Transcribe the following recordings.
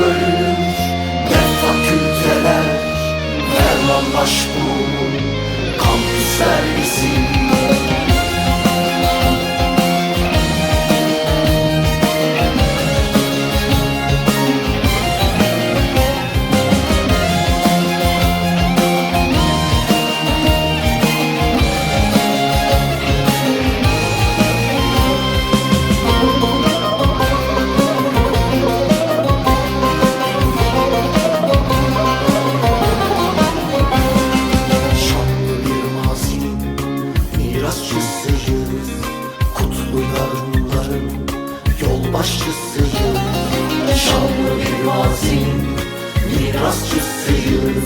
bölünür Ne fakülteler Fermanlaş bu Mirasçısıyız Kutlu yarınların Yolbaşçısıyız Şanlı bir mazinin Mirasçısıyız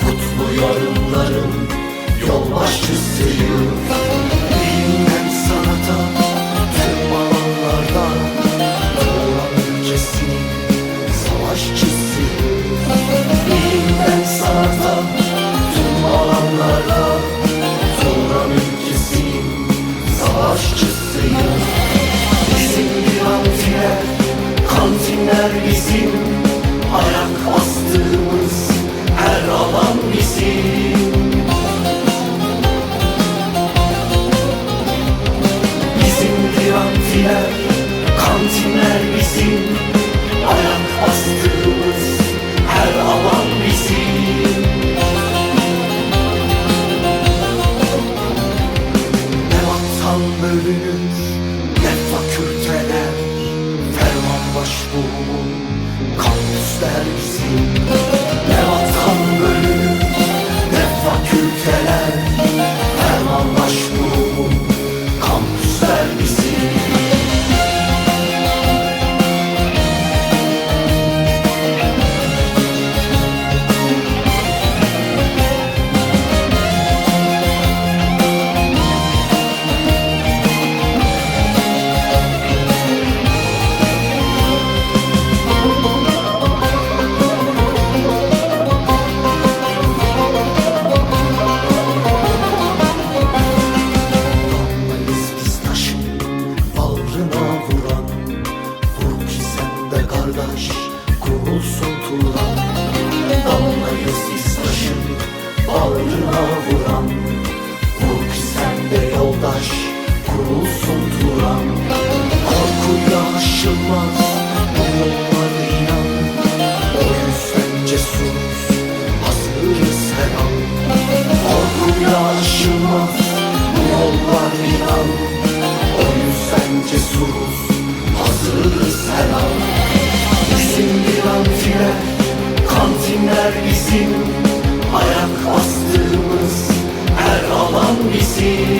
Kutlu yarınların Yolbaşçısıyız Bilimden sanata Kantinler Ferman başbuğumun Kampüsler bizim kardeş kurulsun Turan. Damlayız biz taşın bağrına vuran. Vur ki sen de yoldaş kurulsun Turan. Korkuyla aşılmaz bu yollar inan. O yüzden cesuruz hazırız her an. Korkuyla aşılmaz bu yollar inan bizim Ayak bastığımız her alan bizim